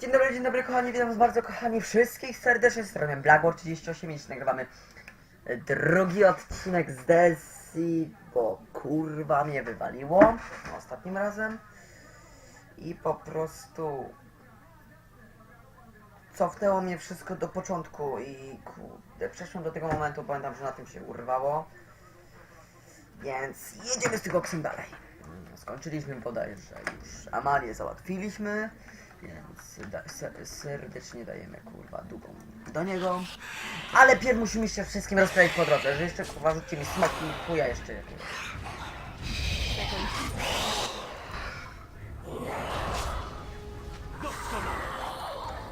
Dzień dobry, dzień dobry kochani, witam was bardzo kochani wszystkich serdecznie. Z strony Blackboard 38 dziś nagrywamy e, drugi odcinek z DLC, bo kurwa mnie wywaliło ostatnim razem. I po prostu cofnęło mnie wszystko do początku i kurde, przeszłem do tego momentu, pamiętam, że na tym się urwało. Więc jedziemy z tym koksem dalej. Skończyliśmy bodajże już Amalię załatwiliśmy, więc da, ser, serdecznie dajemy kurwa długą do niego. Ale pierw musimy się wszystkim rozprawić po drodze, że jeszcze kurwa rzućcie mi smaki i chuja jeszcze jakiegoś.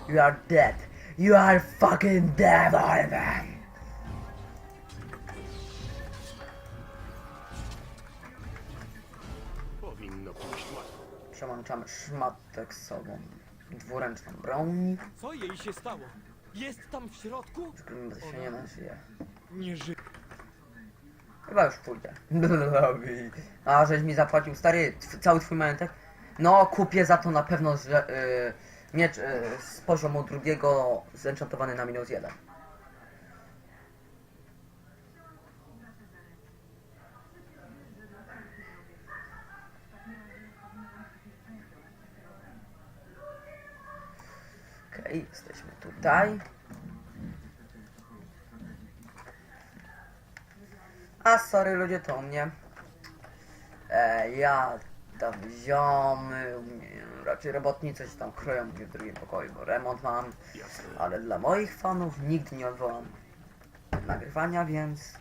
You are dead. You are fucking dead, Ivan. Powinno pójść łatwo. Przełączamy szmateksową dwuręczną broń. Co jej się stało? Jest tam w środku? Żeby się nie nażyje. Nie żyje. Chyba już pójdę. A żeś mi zapłacił stary tw cały twój majątek? No kupię za to na pewno że, y, miecz y, z poziomu drugiego zenchantowany na minus jeden. Okej, jesteśmy tutaj. A sorry ludzie, to mnie. E, ja tam ziomy, raczej robotnicy się tam kroją mnie w drugim pokoju, bo remont mam. Ale dla moich fanów nigdy nie odwołam nagrywania, więc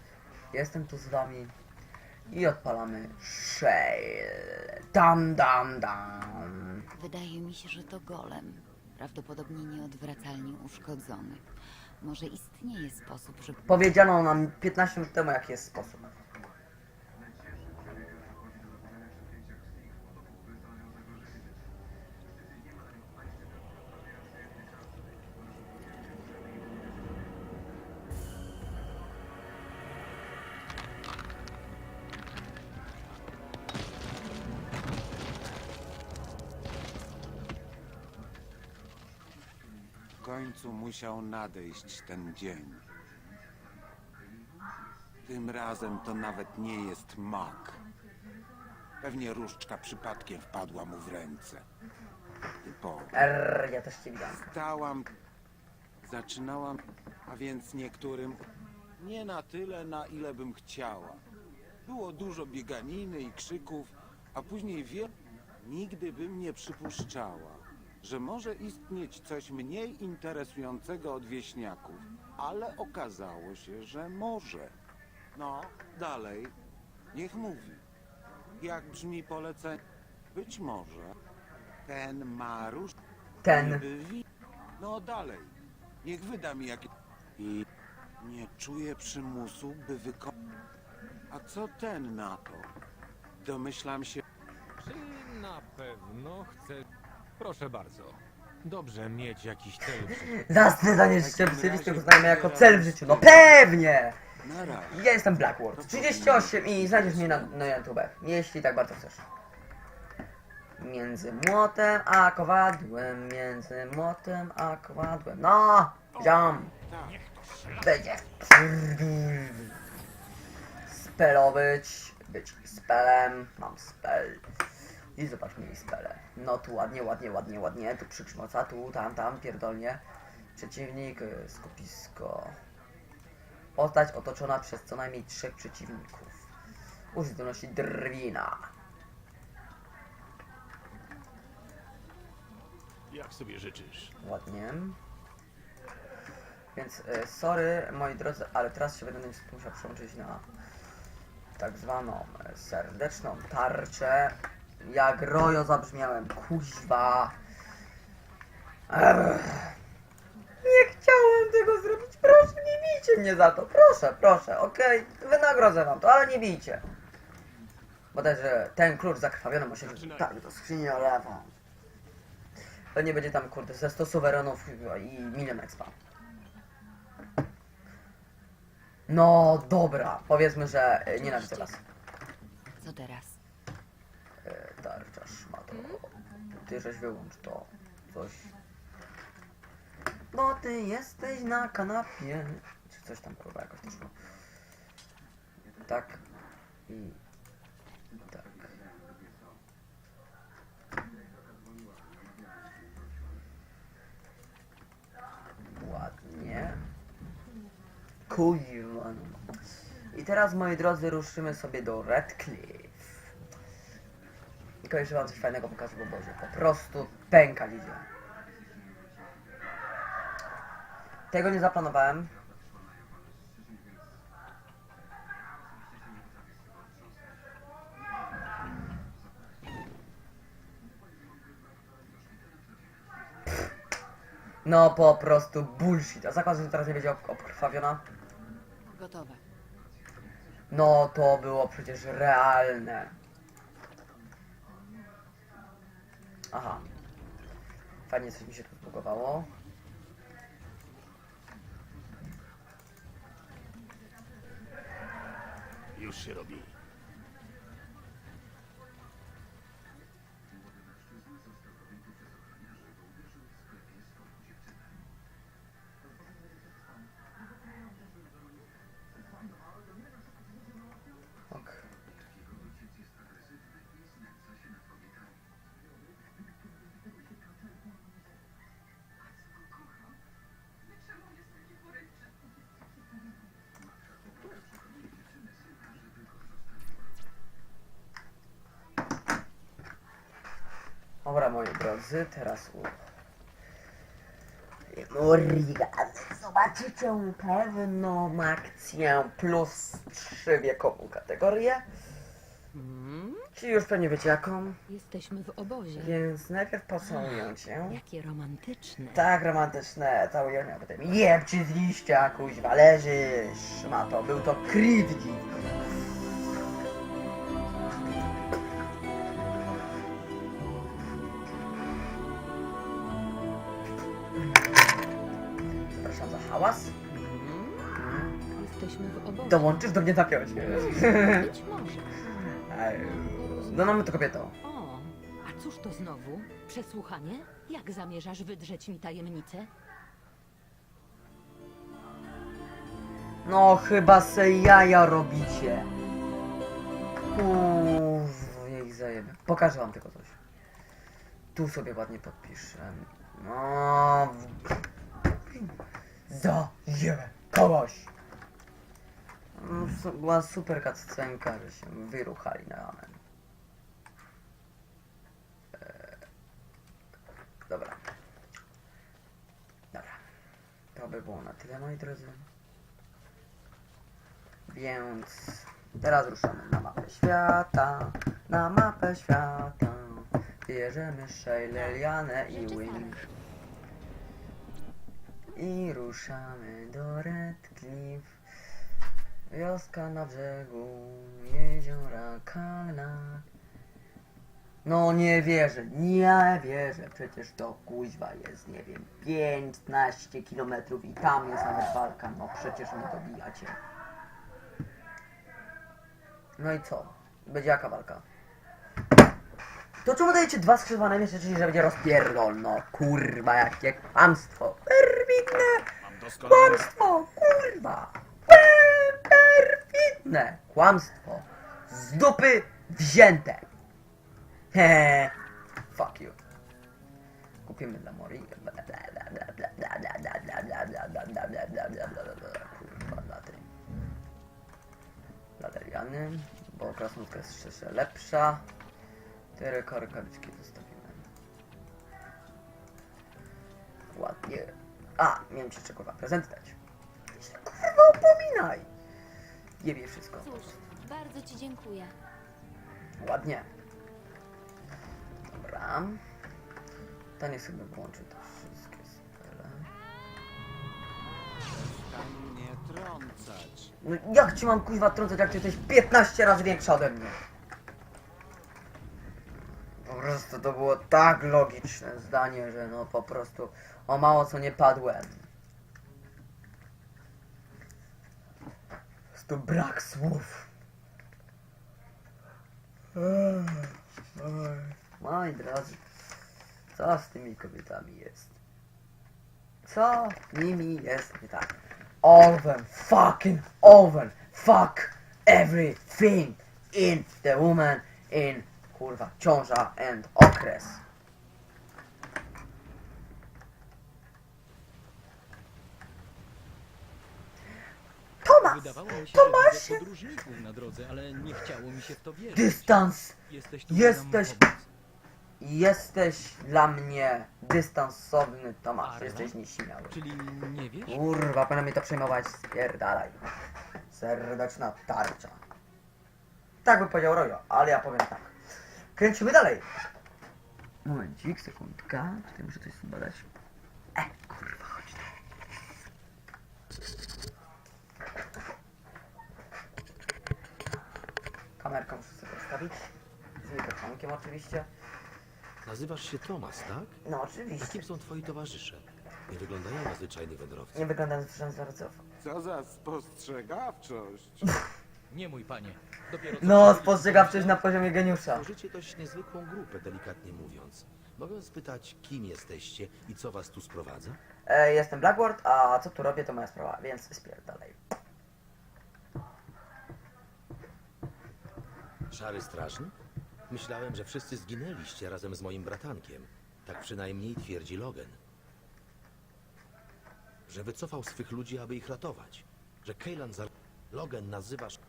jestem tu z wami i odpalamy Shale. Dam, dam, dam. Wydaje mi się, że to golem. Prawdopodobnie nieodwracalnie uszkodzony. Może istnieje sposób, żeby Powiedziano nam 15 minut temu, jaki jest sposób. Końcu musiał nadejść ten dzień. Tym razem to nawet nie jest mak. Pewnie różdżka przypadkiem wpadła mu w ręce. Typowo. Err, ja też cię widziałem. Stałam, zaczynałam, a więc niektórym nie na tyle, na ile bym chciała. Było dużo bieganiny i krzyków, a później wie, nigdy bym nie przypuszczała, że może istnieć coś mniej interesującego od wieśniaków, ale okazało się, że może. No, dalej, niech mówi. Jak brzmi polecenie? Być może ten Marusz Ten. Wi- No dalej. Niech wyda mi jakieś... I nie czuję przymusu, by wykonać... A co ten na to? Domyślam się... Czy na pewno chce... Proszę bardzo. Dobrze mieć jakiś cel. przy- Zastryzanie rzeczywistości uznajemy jako cel w życiu. No pewnie! Na razie. Ja jestem Blackboard 38 i znajdziesz mnie na, na YouTube, jeśli tak bardzo chcesz. Między młotem a kowadłem, między młotem a kowadłem. No! Ziom! Będzie. Spelować, być spelem, mam spell. I zobacz mi spele. No tu ładnie, ładnie, ładnie, ładnie. Tu przykrzmoca, tu, tam, tam, pierdolnie. Przeciwnik, y, skupisko. Postać otoczona przez co najmniej trzech przeciwników. Użyć zdolności drwina. Jak sobie życzysz? Ładnie. Więc e, sorry moi drodzy, ale teraz się będę musiał przełączyć na tak zwaną e, serdeczną tarczę. Jak rojo zabrzmiałem, kuźwa. Nie chciałem tego zrobić, proszę nie bijcie mnie za to, proszę, proszę, okej, wynagrodzę wam to, ale nie bijcie. Bodajże ten klucz zakrwawiony musi tak do skrzyni lewą. Pewnie będzie tam, kurde, ze 100 suwerenów i milion expa. No dobra, powiedzmy, że e, nienawidzę was. Co teraz? Ty żeś wyłącz to. Coś bo ty jesteś na kanapie. Czy coś tam kurwa jakoś to szło. Tak. I tak. Ładnie. Kurwa. no. I teraz, moi drodzy, ruszymy sobie do Redcliffe. Tylko jeszcze wam coś fajnego pokażę, bo Boże, po prostu pękać idzie. Tego nie zaplanowałem. No po prostu bullshit. A zakład, że teraz nie będzie ob- obkrwawiona? Gotowe. No to było przecież realne. Aha. Fajnie coś mi się tu zbugowało. Już się robi. Dobra, moi drodzy, teraz u... Morrigan. Zobaczycie pewną akcję plus 3 wiekową kategorię. Czyli już pewnie wiecie jaką. Jesteśmy w obozie. Więc najpierw pocałuję cię. Jakie romantyczne. Tak romantyczne całujemy, a potem jeb ci z liścia, kuźwa, leżysz. Ma to, był to Creed hałas. Jesteśmy w obozie. Dołączysz do mnie na piosie. Być może. No mamy to kobietą. O, a cóż to znowu? Przesłuchanie? Jak zamierzasz wydrzeć mi tajemnicę? No chyba se jaja robicie. Uff, jej zajebę. Pokażę wam tylko coś. Tu sobie ładnie podpiszę. No. Zajebę kogoś. Su- Była super cutscenka, że się wyruchali na ramen. Eee, Dobra. Dobra. To by było na tyle, moi drodzy. Więc teraz ruszamy na mapę świata, na mapę świata. Bierzemy Shayle, Lianę i Wing. I ruszamy do Redcliffe. Wioska na brzegu jeziora Kalna. No nie wierzę, nie wierzę. Przecież to kuźwa jest, nie wiem, 15 kilometrów i tam jest nawet walka. No przecież mnie dobijacie. No i co? Będzie jaka walka? To czemu dajecie dwa skrzyżowane czyli że będzie rozpierdol? No kurwa, jakie kłamstwo. Perfidne kłamstwo, kurwa. Per- Perfidne kłamstwo. Z dupy wzięte. Hehe. Fuck you. Kupimy dla Mori. Kurwa, dla tej. Dla Dariany, bo krasnodka jest jeszcze lepsza. Te korkawiczki zostawimy. Ładnie. A, miałem ci jeszcze kurwa prezenty dać. Się kurwa upominaj! Jebie wszystko. Cóż, bardzo ci dziękuję. Ładnie. Dobra. To niech sobie włączy te wszystkie spele. Tam mnie trącać. No jak ci mam kuźwa trącać, jak ty jesteś 15 razy większa ode mnie? Prostu to było tak logiczne zdanie, że no po prostu o mało co nie padłem. Prostu brak słów. Moi drodzy, co z tymi kobietami jest? Co nimi jest nie tak? Them fucking oven fuck everything in the woman in kurwa ciąża and okres. Tomasz! Wydawało mi się, Tomasz! że widzę podróżników na drodze, ale nie chciało mi się w to wierzyć. Dystans! Jesteś tu Jesteś- by nam pomóc. Jesteś dla mnie dystansowny, Tomasz. Jesteś nieśmiały. Czyli nie wiesz? Kurwa, powinno mi to przejmować. Spierdalaj. Serdeczna tarcza. Tak by powiedział Rojo, ale ja powiem tak. Kręcimy dalej. Momencik, sekundka. Tutaj muszę coś zbadać. E, kurwa, chodź tu. Kamerką muszę sobie ustawić. Z mikrofonkiem oczywiście. Nazywasz się Tomas, tak? No A oczywiście. kim są twoi towarzysze? Nie wyglądają na zwyczajnych wędrowców. Nie wyglądam na wzorców. Co za spostrzegawczość. Nie mój panie. Dopiero co No, spostrzegawczość na poziomie geniusza. Tworzycie dość niezwykłą grupę, delikatnie mówiąc. Mogę spytać, kim jesteście i co was tu sprowadza? E, jestem Blackward, a co tu robię to moja sprawa, więc spierdalaj. Szary strażnik? Myślałem, że wszyscy zginęliście razem z moim bratankiem. Tak przynajmniej twierdzi Logan. Że wycofał swych ludzi, aby ich ratować. Że Kejlan za... Logan nazywasz...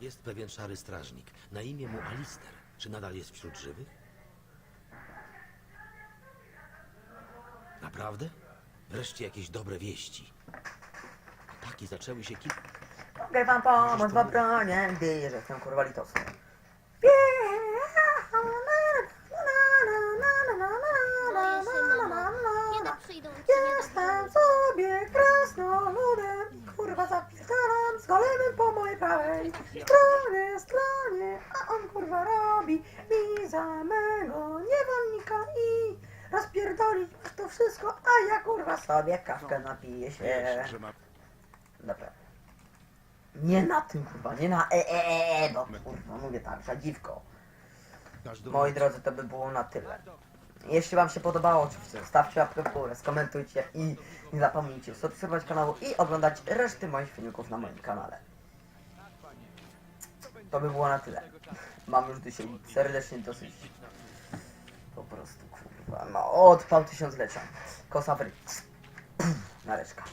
Jest pewien szary strażnik. Na imię mu Alister. Czy nadal jest wśród żywych? Naprawdę? Wreszcie jakieś dobre wieści. Ataki zaczęły się kilka... Mogę wam pomóc w obronie, gdy jestem kurwa litosem. Jestem sobie krasnoludem kurwa zapierdalam z golemem po mojej prawej stronie, stronie, a on kurwa robi mi za mego niewolnika i rozpierdolić to wszystko, a ja kurwa sobie kawkę napiję się. Dobra. Nie na tym kurwa, nie na e e e, e bo kurwa mówię tak, dziwko. Moi drodzy, to by było na tyle. Jeśli wam się podobało, oczywiście zostawcie łapkę w górę, skomentujcie i nie zapomnijcie subskrybować kanału i oglądać reszty moich filmików na moim kanale. To by było na tyle. Mam już dzisiaj serdecznie dosyć. Po prostu kurwa, no odpał tysiąclecia. Kosa w ryj. Nareszka.